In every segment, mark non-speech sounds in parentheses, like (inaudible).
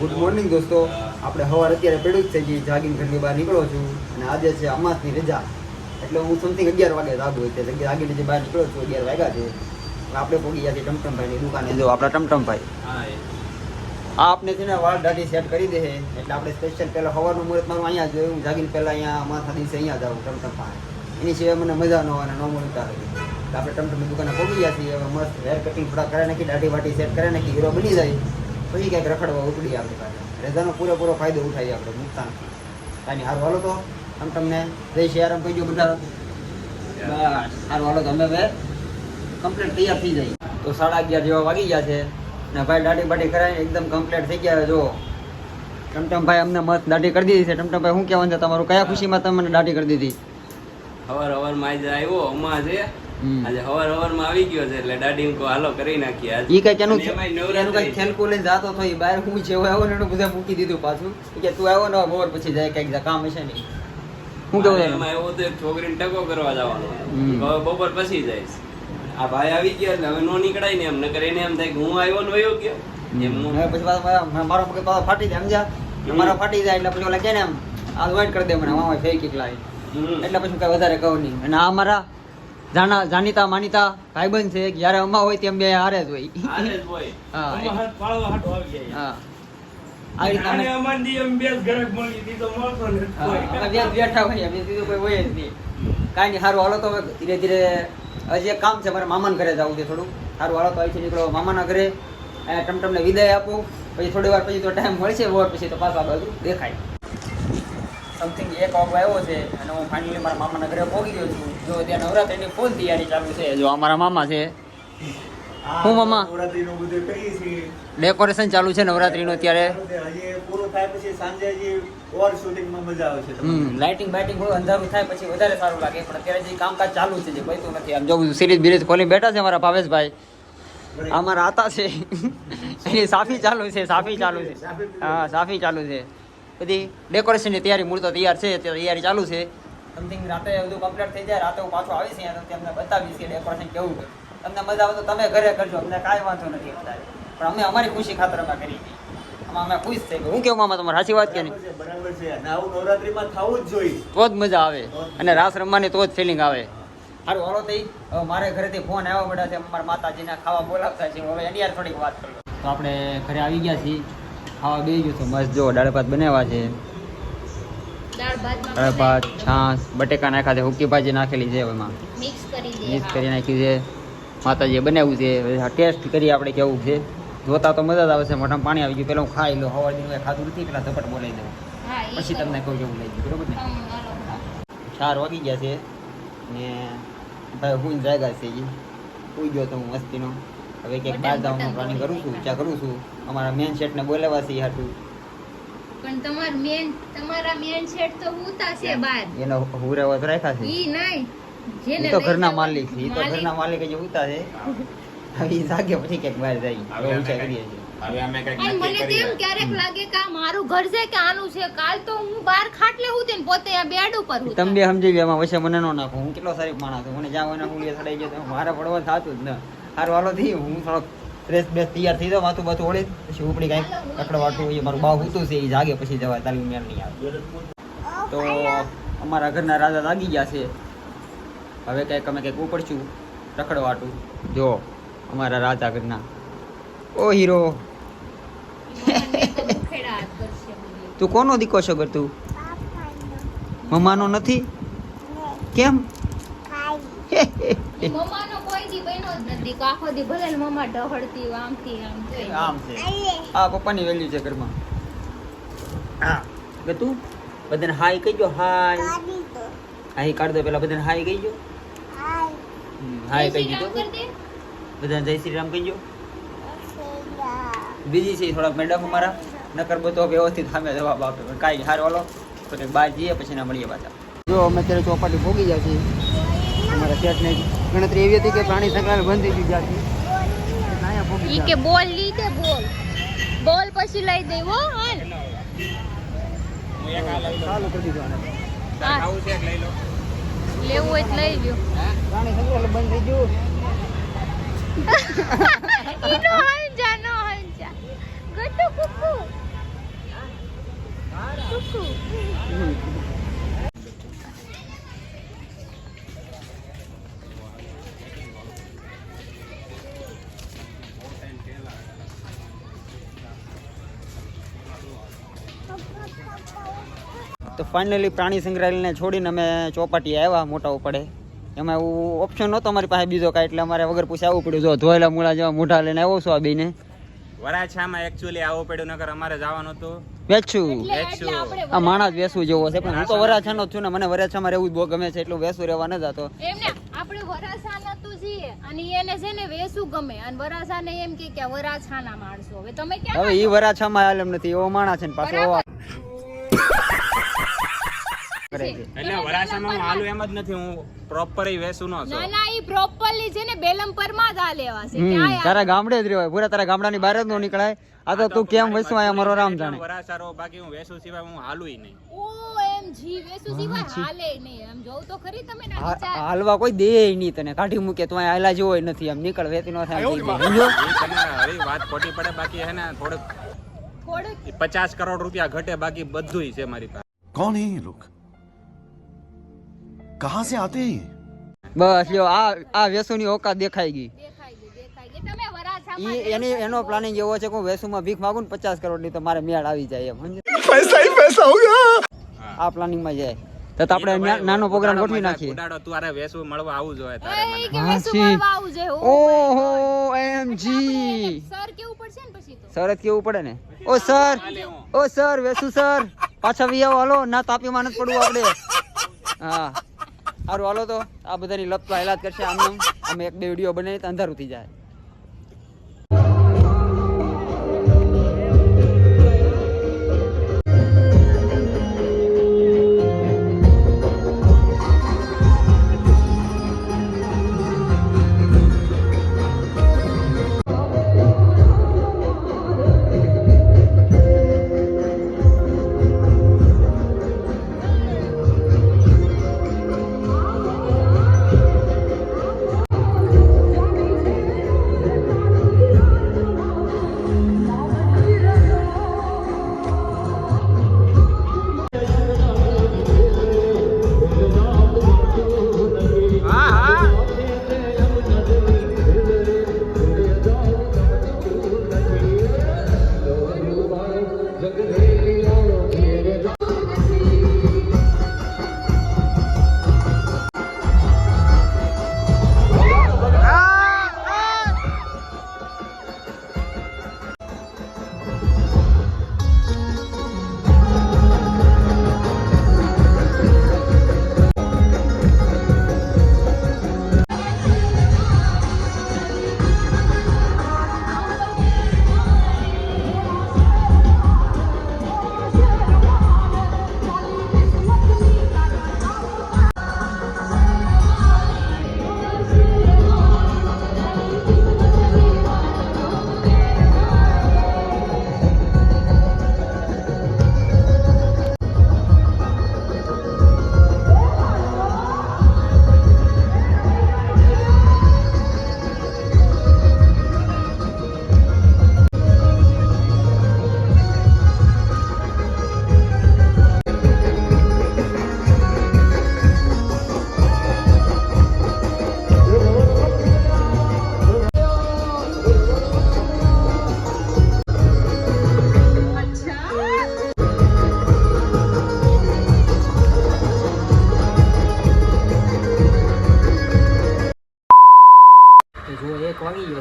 Good morning દોસ્તો. આપણે સવાર અત્યારે પેડું જ થઈ ગઈ જાગીને ઘરની બહાર નીકળો છું. અને આજે છે અમાસની રજા. એટલે હું સમથિંગ અગિયાર વાગે જાગું એટલે જાગીને જે બહાર નીકળો છું અગિયાર વાગ્યા છે. આપણે પહોંચી ગયા છે ટમટમભાઈની દુકાને. જો આપણા ટમટમભાઈ. આ આપણે છે ને વાળ દાઢી સેટ કરી દે એટલે આપણે સ્પેશિયલ પહેલાં સવારનું મુહૂર્ત મારું અહીંયા જોયું. હું જાગીને પહેલાં અહીંયા માથા દિવસે અહીંયા જાઉં ટમટમ પાસે એની સિવાય મને મજા ન અને ન મળતા હોય. આપણે ટમટમની દુકાને પહોંચી ગયા છીએ. હવે મસ્ત હેર કટિંગ થોડા કરે નાખી દાઢી વાટી સેટ કરે નાખી હીરો બની જાય. પછી ક્યાંક રખડવા ઉપડી આપણી પાસે રજાનો પૂરેપૂરો ફાયદો ઉઠાવીએ આપણે, નુકસાન. કાંઈ હારું હાલો તો. આમ તમને જય શિયારામ કહી દો બધા. બસ હાર હાલો તો. અમે કમ્પ્લીટ તૈયાર થઈ જાય તો સાડા અગિયાર જેવા વાગી ગયા છે. ને ભાઈ દાઢી બાઢી કરાવીને એકદમ કમ્પ્લીટ થઈ ગયા જો ટમટમભાઈ અમને મત દાઢી કરી દીધી છે. ટમટમભાઈ, શું કહેવાનું છે? તમારું કયા ખુશીમાં તમે મને દાઢી કરી દીધી? હવાર હવાર માય આવ્યો, અમા છે. આજે હવાર હવારમાં આવી ગયો છે એટલે દાઢી કો હાલો કરી નાખી આજે. ઈ કઈ કેનું એનું કઈ ખેલકો લઈને જાતો તો ઈ બહાર હું જેવો આવ્યો ને એનું બધા મૂકી દીધું પાછું. કે તું આવ્યો ને બપોર પછી જાય કંઈક કામ હશે નહીં. હું કેવું એમાં? એવો તો છોકરીને ટકો કરવા જવાનો બપોર પછી જઈશ. આ ભાઈ આવી ગયા એટલે હવે નો નીકળાય ને એમ. નકર એને એમ થાય કે હું આવ્યો ને વયો ગયો. એમ પછી મારો પાછો ફાટી જાય સમજ્યા? મારો ફાટી જાય એટલે પછી ઓલા કે ને એમ આ કરી દે મને મામા કેટલા એટલે પછી કઈ વધારે કહું નહીં. અને આ મારા જાણા જાણીતા માનીતા ભાઈબંધ છે કે જ્યારે અમા હોય તેમ બે હારે જ હોય. હા. આવી દી એમ મળી દીધો મળતો ને બે બેઠા હોય બીજું કોઈ હોય જ નહીં. કાંઈ નહીં સારું હાલો તો હવે ધીરે ધીરે હજી એક કામ છે મારે મામાના ઘરે જવું છે થોડું. સારું હાલો તો અહીંથી નીકળો મામાના ઘરે. ટમટમ ટમટમને વિદાય આપું. પછી થોડી વાર પછી તો ટાઈમ મળશે વોર પછી તો પાછા બધું દેખાય. સમથિંગ એક વાગો આવ્યો છે અને હું ફાઇનલી મારા મામાના ઘરે પહોંચી ગયો છું. જો ત્યાં નવરાત્રીની ફૂલ તૈયારી ચાલુ છે. જો અમારા મામા છે. હું મામા? ડેકોરેશન ચાલુ છે નવરાત્રીનું અત્યારે. હજી પૂરું થાય પછી સાંજે ઓર શૂટિંગમાં મજા આવશે હમ. લાઇટિંગ બાઇટિંગ થોડું અંધારું થાય પછી વધારે સારું લાગે. પણ અત્યારે જે કામકાજ ચાલુ છે જે પૈતું નથી આમ. જો સિરીઝ બિરીઝ ખોલી બેઠા છે મારા ભાવેશભાઈ. આ મારા આતા છે. (laughs) એની સાફી ચાલુ છે સાફી ચાલુ છે. હા સાફી ચાલુ છે. બધી ડેકોરેશનની તૈયારી મૂળ તો તૈયાર છે તે તૈયારી ચાલુ છે. સમથિંગ રાતે બધું કમ્પ્લીટ થઈ જાય રાતે હું પાછો આવીશ અહીંયા તો તમને બતાવીશ કે ડેકોરેશન કેવું છે. તમને મજા આવે તો તમે ઘરે કરજો અમને કાંઈ વાંધો નથી અત્યારે. પણ અમે અમારી ખુશી ખાતર અમે કરી હતી આમાં અમે ખુશ થઈ હું કેવું મામા તમારે સાચી વાત કે નહીં? બરાબર છે, આવું નવરાત્રીમાં થવું જ જોઈએ. તો જ મજા આવે. અને રાસ રમવાની તો જ ફિલિંગ આવે. સારું હાલો થઈ મારે ઘરેથી ફોન આવ્યા પડ્યા છે મારા માતાજીના ખાવા બોલાવતા છે. હવે એની યાર થોડીક વાત કરું તો આપણે ઘરે આવી ગયા છીએ. ખાવા બે ગયો તો મસ્ત જો દાળ ભાત બનાવ્યા છે. દાળ ભાત છાશ બટેકા નાખ્યા છે હુકી ભાજી નાખેલી છે એમાં. મિક્સ કરી દે. મિક્સ કરી નાખ્યું છે. માતાજીએ બનાવ્યું છે. ટેસ્ટ કરી આપણે કેવું છે. જોતા તો મજા જ આવે છે. મોઢામાં પાણી આવી ગયું. પહેલાં હું ખાઈ લઉં. સવાર દિન ખાધું નથી પેલા ઝપટ બોલાવી દઉં. પછી તમને કહું કેવું લાગ્યું. બરોબર ને. ચાર વાગી ગયા છે. ને ભાઈ હું જાગ્યા છે. એ સુઈ ગયો તો હું મસ્તીનો. હવે ક્યાંક બહાર જવાનું પ્લાનિંગ કરું છું ઊંચા કરું છું. અમારા મેન શેઠને બોલાવવા છે હાટું. પણ તમાર મેન તમારા મેન સેટ તો હુતા છે બાર. એનો હુરેવા તો રાખ્યા છે. ઈ નહીં. જેને તો ઘરના માલિક છે ઈ તો માલિક. ઘરના માલિક જ ઉતા છે. હવે ઈ જાગે પછી ક્યાંક બહાર જાય. હવે કંઈક- કરીએ છીએ. હવે અમે કંઈક મને તેમ ક્યારેક લાગે કે આ મારું ઘર છે કે આનું છે? કાલ તો હું બાર ખાટલે હું ને પોતે આ બેડ ઉપર હુતા. તમે સમજી ગયા એમાં વચ્ચે મને ન નાખો. હું કેટલો સારી માણસ છું. મને જ્યાં હોય હું ગયો તો મારે પડવા થતું જ ન. સારું હાલો થી હું થોડોક ફ્રેશ બ્રેશ તૈયાર થઈ જાઉં વાતું બાતું ઓળી પછી ઉપડી કાંઈક કકડવાટું એ મારું બાવ હતું છે એ જાગે પછી જવા તારી મેળ નહીં આવે. તો અમારા ઘરના રાજા લાગી ગયા છે. હવે કંઈક અમે કંઈક ઉપડશું રખડવાટું. જો અમારા રાજા ઘરના. ઓ હીરો. તો કોનો દીકો છો તું મમ્માનો નથી? કેમ? મમ્માનો કોઈ દી બન્યો જ નથી. આખો દી ભલે મમ્મા ઢહળતી આમથી આમ જોઈ આમ છે. આ પપ્પાની વેલ્યુ છે ઘરમાં. હા. કે તું બધાને હાય કહીજો હાય હાય કાઢ દો. પેલા બધાને હાય કહી હમ, હાય કહી દીધો. બધાને જય શ્રી રામ કહીજો બીજી છે થોડાક મેડમ અમારા. નકર બધો વ્યવસ્થિત સામે જવાબ આપે. પણ કાંઈ હારો વાલો તો બહાર જઈએ પછી ના મળીએ પાછા. જો અમે અત્યારે ચોપાટી ભોગી જાય છે અમારા શેઠને ગણતરી એવી હતી કે પ્રાણી સંગ્રહાલય બંધ થઈ ગયું જ્યાંથી ઈ કે બોલ લી દે બોલ. બોલ પછી લઈ દે હો હાલ. ચાલુ કરી દીધો. છે લઈ લો લેવું હોય તો લઈ લ્યો. પ્રાણી સંગ્રહાલય બંધ થઈ ગયું. (laughs) ઈ નો હંજા નો હંજા. ગટુ તો ફાઇનલી પ્રાણી સંગ્રહાલયને છોડીને અમે ચોપાટી આવ્યા મોટા ઉપડે. એમાં એવું ઓપ્શન નહોતો અમારી પાસે બીજો કાંઈ એટલે અમારે વગર પૂછે આવવું પડ્યું. જો ધોયેલા મૂળા જેવા મોઢા લઈને આવ્યો છો આ બેને. વરાછામાં એકચ્યુઅલી આવવું પડ્યું નગર અમારે જવાનું હતું. વેચું. આ માણસ વેસવું જેવો છે પણ હું તો વરાછાનો જ છું ને મને વરાછામાં રહેવું જ બહુ ગમે છે એટલું વેસું રહેવા ન જતો. એમને આપણે વરાછાના તો છીએ અને એને છે ને વેસું ગમે અને વરાછાને એમ કે કે વરાછાના માણસો. હવે તમે ક્યાં હવે ઈ વરાછામાં આલમ નથી એવો માણસ છે ને પાછો કરે છે એટલે વરાછામાં હાલું એમ જ નથી હું પ્રોપર વેસુ નો છું. ના ના ઈ પ્રોપરલી છે ને બેલમપરમાં જ આ લેવા છે. ક્યાં તારા ગામડે જ રહેવાય પૂરા તારા ગામડાની બહાર જ નો નીકળાય. આ તો તું કેમ વૈસુ આયા મારો રામ જાણે. વરાસારો બાકી હું વેસુ સિવાય હું હાલુય નહીં. ઓ એમ જી વેસુ સિવાય હાલે નહીં. એમ જોઉં તો ખરી તમે ના હાલવા કોઈ દે નહીં તને. કાઢી મૂકે તું આયા હાલા હોય નથી. એમ નીકળ વેતી નો થાય સમજો તમારે વાત ખોટી પડે બાકી હે ને થોડુંક થોડુંક 50 કરોડ રૂપિયા ઘટે બાકી બધુંય છે મારી પાસે. કોણ હે લોક? कहां से आते हैं ये? બસ લ્યો આ આ વેસુની ઓકાત દેખાઈ ગઈ દેખાઈ ગઈ દેખાઈ ગઈ તમે વરાછામાં ઈ એની એનો પ્લાનિંગ એવો છે કે હું વેસુમાં ભીખ માગું ને પચાસ કરોડ ની તો મારે મેળ આવી જાય એમ સમજ્યો? पैसा ही पैसा होगा આ પ્લાનિંગ માં જાય તો તો આપણે ન્યા- નાનો પ્રોગ્રામ ઉડાડો ગોઠવી મજાક, નાખીએ ઉડાડો તું આરે વેસું મળવા આવું જોઈએ તારે એ મને કે હા, વેસુ છી. મળવા આવું છે ઓ ઓહો એમજી સર કેવું પડશે ને પછી તો સર જ કેવું પડે ને ઓ સર ઓ સર વેસુ સર પાછા વી આવો હાલો ના તાપીમાં નથી પડવું આપણે હા સારું, હાલો તો આ બધાની લપ તો હાલાત કરશે આમ. અમે એક બે વીડિયો બનાવી અંધારું થઈ જાય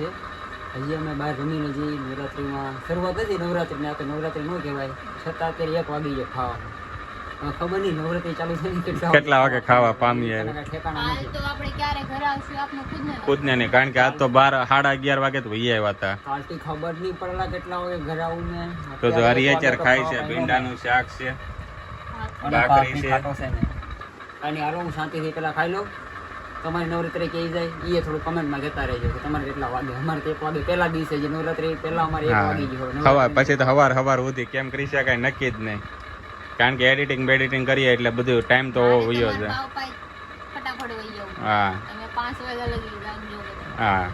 છે. હજી અમે બહાર રમીને હજી નવરાત્રિમાં શરૂઆત હતી નવરાત્રિને આ તો નવરાત્રિ ન કહેવાય. છતાં અત્યારે એક વાગી જાય ખાવાનું. ખબર નહીં નવરાત્રિ ચાલુ થઈ કેટલા કેટલા વાગે ખાવા પામીએ? એના હાલ તો આપણે ક્યારે ઘરે આવશું આપને ખુદ ને ને નહીં કારણ કે આજ તો બાર સાડા અગિયાર વાગે તો વહી આવ્યા હતા. કાલથી ખબર નહીં પડેલા કેટલા વાગે ઘરે આવું ને. તો જો અત્યારે ચાર વાગે ખાય છે ભીંડાનું શાક છે અને ભાખરી છે. અને હાલો હું શાંતિથી પેલા ખાઈ લઉં. તમારી નવરાત્રી કહી જાય એ થોડું કમેન્ટમાં કહેતા રહેજો કે તમારે કેટલા વાગે અમારે એક વાગે પહેલા દિવસે જે નવરાત્રી પહેલા અમારે એક વાગી ગયો હા હવાર પછી તો હવાર હવાર સુધી કેમ કરી શકાય નક્કી જ નહીં. કારણ કે એડિટિંગ બેડિટિંગ કરીએ એટલે બધું ટાઈમ તો વયો છે હા. હા.